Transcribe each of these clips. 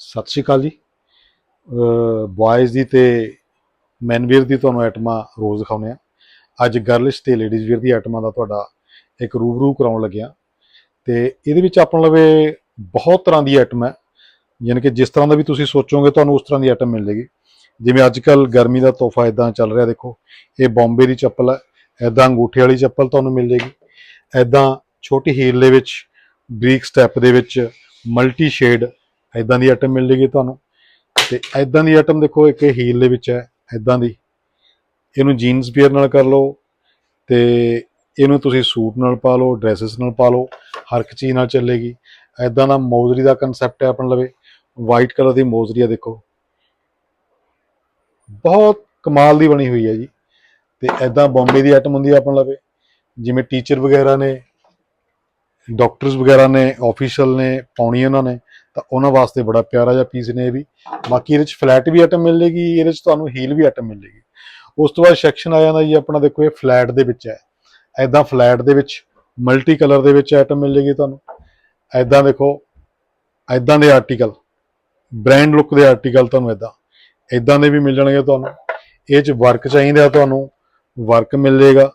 ਸਤਿ ਸ਼੍ਰੀ ਅਕਾਲ ਜੀ। ਬॉयਜ਼ ਦੀ ਤੇ ਮੈਨ ਵੀਅਰ ਦੀ ਤੁਹਾਨੂੰ ਆਈਟਮਾਂ ਰੋਜ਼ ਦਿਖਾਉਂਦੇ ਆ ਅੱਜ ਗਰਲਿਸ਼ ਤੇ ਲੇਡੀਜ਼ ਵੀਅਰ ਦੀ ਆਈਟਮਾਂ ਦਾ ਤੁਹਾਡਾ ਇੱਕ ਰੂਬਰੂ ਕਰਾਉਣ ਲੱਗਿਆ ਤੇ ਇਹਦੇ ਵਿੱਚ ਆਪਾਂ ਲਵੇ ਬਹੁਤ ਤਰ੍ਹਾਂ ਦੀ ਆਈਟਮ ਹੈ। ਯਾਨੀ ਕਿ ਜਿਸ ਤਰ੍ਹਾਂ ਦਾ ਵੀ ਤੁਸੀਂ ਸੋਚੋਗੇ ਤੁਹਾਨੂੰ ਉਸ ਤਰ੍ਹਾਂ ਦੀ ਆਈਟਮ ਮਿਲ ਮਿਲੇਗੀ। ਜਿਵੇਂ ਅੱਜ ਕੱਲ ਗਰਮੀ ਦਾ ਤੋਹਫਾ ਇਦਾਂ ਚੱਲ ਰਿਹਾ ਦੇਖੋ। ਇਹ ਬੰਬੇ ਦੀ ਚੱਪਲ ਹੈ। ਇਦਾਂ ਅੰਗੂਠੇ ਵਾਲੀ ਚੱਪਲ ਤੁਹਾਨੂੰ ਮਿਲ ਜੇਗੀ ਇਦਾਂ ਛੋਟੀ ਹੀਲ ਦੇ ਵਿੱਚ ਬਰੀਕ ਸਟੈਪ ਦੇ ਵਿੱਚ ਮਲਟੀ ਸ਼ੇਡ ਇਦਾਂ ਦੀ ਆਈਟਮ ਮਿਲ ਜੇਗੀ ਤੁਹਾਨੂੰ। ਤੇ ਇਦਾਂ ਦੀ ਆਈਟਮ ਦੇਖੋ, ਇੱਕ ਹੀਲ ਦੇ ਵਿੱਚ ਹੈ ਇਦਾਂ ਦੀ। ਇਹਨੂੰ ਜੀਨਸ ਪੇਅਰ ਨਾਲ ਕਰ ਲਓ, ਤੇ ਇਹਨੂੰ ਤੁਸੀਂ ਸੂਟ ਨਾਲ ਪਾ ਲਓ ਡਰੈਸਸ ਨਾਲ ਪਾ ਲਓ, ਹਰ ਇੱਕ ਚੀਜ਼ ਨਾਲ ਚੱਲੇਗੀ। ਇਦਾਂ ਦਾ ਮੌਜ਼ਰੀ ਦਾ ਕਨਸੈਪਟ ਹੈ ਆਪਣ ਲਵੇ। ਵਾਈਟ ਕਲਰ ਦੀ ਮੋਜ਼ਰੀ ਆ ਦੇਖੋ। ਬਹੁਤ ਕਮਾਲ ਦੀ ਬਣੀ ਹੋਈ ਹੈ ਜੀ। ਤੇ ਐਦਾਂ ਬੰਬੇ ਦੀ ਆਈਟਮ ਹੁੰਦੀ ਹੈ ਆਪਣ ਲਵੇ। ਜਿਵੇਂ ਟੀਚਰ ਵਗੈਰਾ ਨੇ ਡਾਕਟਰਸ ਵਗੈਰਾ ਨੇ ਆਫੀਸ਼ੀਅਲ ਨੇ, ਪਾਉਣੀ ਉਹਨਾਂ ਨੇ, ਤਾਂ ਉਹਨਾਂ ਵਾਸਤੇ ਬੜਾ ਪਿਆਰਾ ਜਿਹਾ ਪੀਸ ਨੇ ਇਹ ਵੀ। ਬਾਕੀ ਇਹਦੇ ਚ ਫਲੈਟ ਵੀ ਆਈਟਮ ਮਿਲ ਜੇਗੀ ਇਹਦੇ ਚ ਤੁਹਾਨੂੰ ਹੀਲ ਵੀ ਆਈਟਮ ਮਿਲ ਜੇਗੀ ਉਸ ਤੋਂ ਬਾਅਦ ਸੈਕਸ਼ਨ ਆ ਜਾਂਦਾ ਜੀ, ਆਪਣਾ ਦੇਖੋ ਇਹ ਫਲੈਟ ਦੇ ਵਿੱਚ ਹੈ। ਐਦਾਂ ਫਲੈਟ ਦੇ ਵਿੱਚ ਮਲਟੀ ਕਲਰ ਦੇ ਵਿੱਚ ਆਈਟਮ ਮਿਲ ਜੇਗੀ ਤੁਹਾਨੂੰ। ਐਦਾਂ ਦੇਖੋ ਐਦਾਂ ਦੇ ਆਰਟੀਕਲ ਬ੍ਰਾਂਡ ਲੁੱਕ ਦੇ ਆਰਟੀਕਲ ਤੁਹਾਨੂੰ ਐਦਾਂ ਐਦਾਂ ਦੇ ਵੀ ਮਿਲ ਜਾਣਗੇ ਤੁਹਾਨੂੰ। ਇਹ ਚ ਵਰਕ ਚਾਹੀਦਾ ਤੁਹਾਨੂੰ ਵਰਕ ਮਿਲ ਜੇਗਾ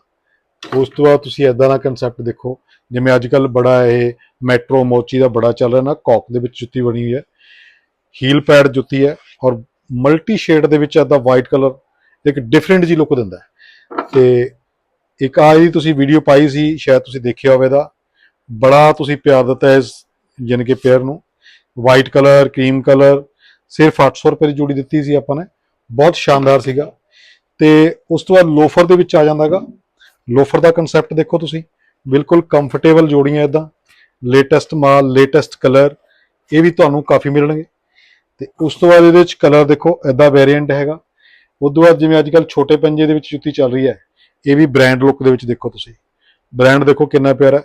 ਉਸ ਤੋਂ ਬਾਅਦ ਤੁਸੀਂ ਐਦਾਂ ਦਾ ਕਨਸੈਪਟ ਦੇਖੋ, ਜਿਵੇਂ ਅੱਜ ਕੱਲ ਬੜਾ ਇਹ ਮੈਟਰੋ ਮੋਚੀ ਦਾ ਬੜਾ ਚੱਲ ਰਿਹਾ ਨਾ ਕੌਕ ਦੇ ਵਿੱਚ ਜੁੱਤੀ ਬਣੀ ਹੋਈ ਹੈ। ਹੀਲ ਪੈਡ ਜੁੱਤੀ ਹੈ ਔਰ ਮਲਟੀ ਸ਼ੇਡ ਦੇ ਵਿੱਚ ਐਦਾ ਵਾਈਟ ਕਲਰ ਇੱਕ ਡਿਫਰੈਂਟ ਜੀ ਲੁੱਕ ਦਿੰਦਾ ਹੈ। ਤੇ ਇੱਕ ਆ ਜੀ ਤੁਸੀਂ ਵੀਡੀਓ ਪਾਈ ਸੀ, ਸ਼ਾਇਦ ਤੁਸੀਂ ਦੇਖਿਆ ਹੋਵੇ ਦਾ ਬੜਾ ਤੁਸੀਂ ਪਿਆਰ ਦਿੱਤਾ ਇਸ ਯਾਨੀ ਕਿ ਪੇਅਰ ਨੂੰ। ਵਾਈਟ ਕਲਰ ਕਰੀਮ ਕਲਰ ਸਿਰਫ 800 ਰੁਪਏ ਦੀ ਜੋੜੀ ਦਿੱਤੀ ਸੀ ਆਪਾਂ ਨੇ। ਬਹੁਤ ਸ਼ਾਨਦਾਰ ਸੀਗਾ। ਤੇ ਉਸ ਤੋਂ ਬਾਅਦ ਲੋਫਰ ਦੇ ਵਿੱਚ ਆ ਜਾਂਦਾਗਾ ਲੋਫਰ ਦਾ ਕਨਸੈਪਟ ਦੇਖੋ ਤੁਸੀਂ। ਬਿਲਕੁਲ ਕੰਫਰਟੇਬਲ ਜੋੜੀਆਂ ਇਦਾਂ ਲੇਟੈਸਟ ਮਾਲ ਲੇਟੈਸਟ ਕਲਰ ਇਹ ਵੀ ਤੁਹਾਨੂੰ ਕਾਫੀ ਮਿਲਣਗੇ। ਤੇ ਉਸ ਤੋਂ ਬਾਅਦ ਇਹਦੇ ਵਿੱਚ ਕਲਰ ਦੇਖੋ ਇਦਾਂ ਵੇਰੀਐਂਟ ਹੈਗਾ। ਉਸ ਤੋਂ ਬਾਅਦ ਜਿਵੇਂ ਅੱਜ ਕੱਲ ਛੋਟੇ ਪੰਜੇ ਦੇ ਵਿੱਚ ਜੁੱਤੀ ਚੱਲ ਰਹੀ ਹੈ, ਇਹ ਵੀ ਬ੍ਰਾਂਡ ਲੁੱਕ ਦੇ ਵਿੱਚ ਦੇਖੋ ਤੁਸੀਂ। ਬ੍ਰਾਂਡ ਦੇਖੋ ਕਿੰਨਾ ਪਿਆਰਾ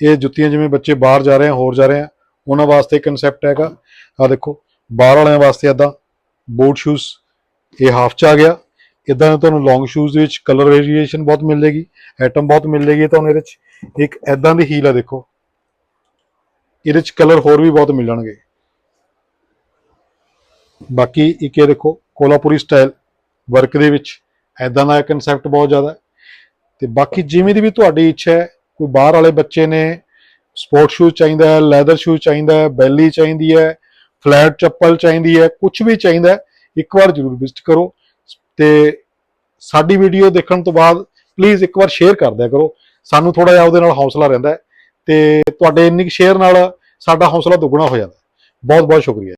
ਇਹ ਜੁੱਤੀਆਂ ਜਿਵੇਂ ਬੱਚੇ ਬਾਹਰ ਜਾ ਰਹੇ ਆ, ਹੋਰ ਜਾ ਰਹੇ ਆ, ਉਹਨਾਂ ਵਾਸਤੇ ਕਨਸੈਪਟ ਹੈਗਾ। ਆ ਦੇਖੋ, ਬਾਹਰ ਵਾਲਿਆਂ ਵਾਸਤੇ ਇਦਾਂ ਬੂਟ ਸ਼ੂਜ਼ ਇਹ ਹਾਫ ਚ ਆ ਗਿਆ। ਇਦਾਂ ਦਾ ਤੁਹਾਨੂੰ ਲੌਂਗ ਸ਼ੂਜ਼ ਦੇ ਵਿੱਚ ਕਲਰ ਵੇਰੀਏਸ਼ਨ ਬਹੁਤ ਮਿਲ ਜੇਗੀ ਆਈਟਮ ਬਹੁਤ ਮਿਲ ਜੇਗੀ ਤੁਹਾਨੂੰ ਇਹਦੇ ਚ ਇੱਕ ਇਦਾਂ ਦੀ ਹੀਲ ਆ ਦੇਖੋ। ਇਹਦੇ ਚ ਕਲਰ ਹੋਰ ਵੀ ਬਹੁਤ ਮਿਲਣਗੇ। ਬਾਕੀ ਇੱਕ ਇਹ ਦੇਖੋ, ਕੋਲਾਪੁਰੀ ਸਟਾਈਲ ਵਰਕ ਦੇ ਵਿੱਚ ਐਦਾਂ ਦਾ ਕਨਸੈਪਟ ਬਹੁਤ ਜ਼ਿਆਦਾ। ਹੈ ਤੇ ਬਾਕੀ ਜਿਵੇਂ ਦੀ ਵੀ ਤੁਹਾਡੀ ਇੱਛਾ ਹੈ, ਕੋਈ ਬਾਹਰ ਵਾਲੇ ਬੱਚੇ ਨੇ ਸਪੋਰਟ ਸ਼ੂਜ਼ ਚਾਹੀਦਾ ਹੈ ਲੈਦਰ ਸ਼ੂਜ਼ ਚਾਹੀਦਾ ਹੈ, ਬੈਲੀ ਚਾਹੀਦੀ ਹੈ ਫਲੈਟ ਚੱਪਲ ਚਾਹੀਦੀ ਹੈ ਕੁਝ ਵੀ ਚਾਹੀਦਾ ਇੱਕ ਵਾਰ ਜ਼ਰੂਰ ਵਿਜ਼ਿਟ ਕਰੋ। ਤੇ ਸਾਡੀ ਵੀਡੀਓ ਦੇਖਣ ਤੋਂ ਬਾਅਦ ਪਲੀਜ਼ ਇੱਕ ਵਾਰ ਸ਼ੇਅਰ ਕਰ ਦਿਆ ਕਰੋ। ਸਾਨੂੰ ਥੋੜਾ ਜਿਹਾ ਉਹਦੇ ਨਾਲ ਹੌਸਲਾ ਰਹਿੰਦਾ ਹੈ ਤੇ ਤੁਹਾਡੇ ਇੰਨੀ ਸ਼ੇਅਰ ਨਾਲ ਸਾਡਾ ਹੌਸਲਾ ਦੁੱਗਣਾ ਹੋ ਜਾਂਦਾ ਬਹੁਤ ਬਹੁਤ ਸ਼ੁਕਰੀਆ।